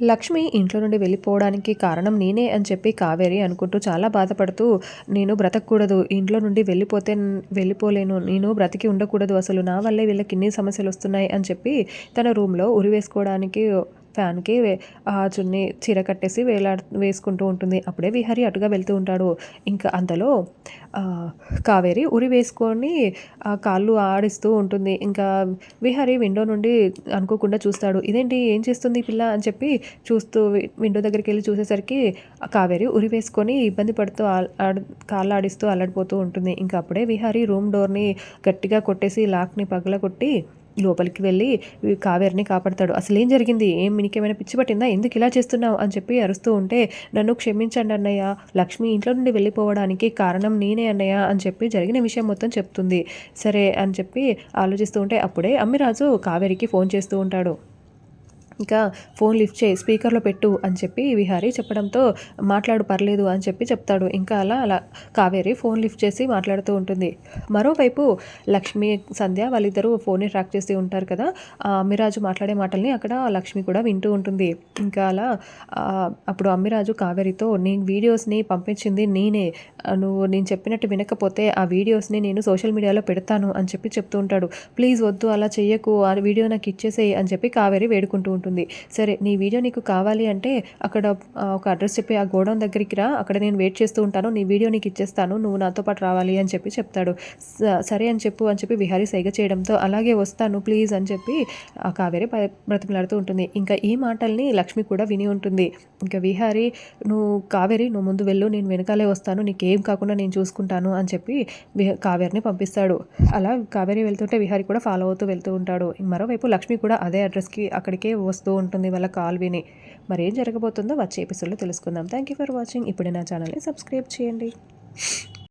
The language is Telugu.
లక్ష్మి ఇంట్లో నుండి వెళ్ళిపోవడానికి కారణం నేనే అని చెప్పి కావేరి అనుకుంటూ చాలా బాధపడుతూ నేను బ్రతకూడదు. ఇంట్లో నుండి వెళ్ళిపోతే వెళ్ళిపోలేను. నేను బ్రతికి ఉండకూడదు. అసలు నా వల్లే వీళ్ళకి ఇన్ని సమస్యలు వస్తున్నాయి అని చెప్పి తన రూమ్లో ఉరి వేసుకోవడానికి ఫ్యాన్కి ఆ చున్నీ చీర కట్టేసి వేలా వేసుకుంటూ ఉంటుంది. అప్పుడే విహారి అటుగా వెళ్తూ ఉంటాడు. ఇంకా అంతలో కావేరి ఉరి వేసుకొని కాళ్ళు ఆడిస్తూ ఉంటుంది. ఇంకా విహారి విండో నుండి అనుకోకుండా చూస్తాడు. ఇదేంటి? ఏం చేస్తుంది పిల్ల? అని చెప్పి చూస్తూ విండో దగ్గరికి వెళ్ళి చూసేసరికి కావేరి ఉరి వేసుకొని ఇబ్బంది పడుతూ కాళ్ళు ఆడిస్తూ అల్లడిపోతూ ఉంటుంది. ఇంకా అప్పుడే విహారి రూమ్ డోర్ని గట్టిగా కొట్టేసి లాక్ని పగల కొట్టి లోపలికి వెళ్ళి కావేరిని కాపాడతాడు. అసలు ఏం జరిగింది? ఏం మీకేమైనా పిచ్చి పట్టిందా? ఎందుకు ఇలా చేస్తున్నావు? అని చెప్పి అరుస్తూ ఉంటే నన్ను క్షమించండి అన్నయ్య. లక్ష్మి ఇంట్లో నుండి వెళ్ళిపోవడానికి కారణం నేనే అన్నయ్య అని చెప్పి జరిగిన విషయం మొత్తం చెప్తుంది. సరే అని చెప్పి ఆలోచిస్తూ ఉంటే అప్పుడే అమ్మిరాజు కావేరికి ఫోన్ చేస్తూ ఉంటాడు. ఇంకా ఫోన్ లిఫ్ట్ చేయి స్పీకర్లో పెట్టు అని చెప్పి విహారీ చెప్పడంతో మాట్లాడు పర్లేదు అని చెప్పి చెప్తాడు. ఇంకా అలా అలా కావేరి ఫోన్ లిఫ్ట్ చేసి మాట్లాడుతూ ఉంటుంది. మరోవైపు లక్ష్మి సంధ్య వాళ్ళిద్దరూ ఫోన్ని ట్రాక్ చేస్తూ ఉంటారు కదా. అమ్మిరాజు మాట్లాడే మాటల్ని అక్కడ లక్ష్మి కూడా వింటూ ఉంటుంది. ఇంకా అలా అప్పుడు అమ్మిరాజు కావేరితో నీ వీడియోస్ని పంపించింది నేనే. నువ్వు నేను చెప్పినట్టు వినకపోతే ఆ వీడియోస్ని నేను సోషల్ మీడియాలో పెడతాను అని చెప్పి చెప్తూ ఉంటాడు. ప్లీజ్ వద్దు అలా చెయ్యకు. ఆ వీడియో నాకు ఇచ్చేసేయి అని చెప్పి కావేరి వేడుకుంటూ ఉంటుంది. ఉంటుంది. సరే నీ వీడియో నీకు కావాలి అంటే అక్కడ ఒక అడ్రస్ చెప్పి ఆ గోడౌన్ దగ్గరికి రా. అక్కడ నేను వెయిట్ చేస్తూ ఉంటాను. నీ వీడియో నీకు ఇచ్చేస్తాను. నువ్వు నాతో పాటు రావాలి అని చెప్పి చెప్తాడు. సరే అని చెప్పు అని చెప్పి విహారీ సైగ చేయడంతో అలాగే వస్తాను ప్లీజ్ అని చెప్పి ఆ కావేరి బ్రతిమలాడుతూ ఉంటుంది. ఇంకా ఈ మాటల్ని లక్ష్మి కూడా విని ఉంటుంది. ఇంకా విహారి నువ్వు కావేరి నువ్వు ముందు వెళ్ళు. నేను వెనకాలే వస్తాను. నీకేం కాకుండా నేను చూసుకుంటాను అని చెప్పి కావేరిని పంపిస్తాడు. అలా కావేరి వెళ్తుంటే విహారీ కూడా ఫాలో అవుతూ వెళ్తూ ఉంటాడు. మరోవైపు లక్ష్మి కూడా అదే అడ్రస్కి అక్కడికే వస్తూ ఉంటుంది వాళ్ళ కాల్ విని. మరి ఏం జరగబోతుందో వచ్చే ఎపిసోడ్లో తెలుసుకుందాం. థ్యాంక్ యూ ఫర్ వాచింగ్ ఇప్పుడే నా ఛానల్ని సబ్స్క్రైబ్ చేయండి.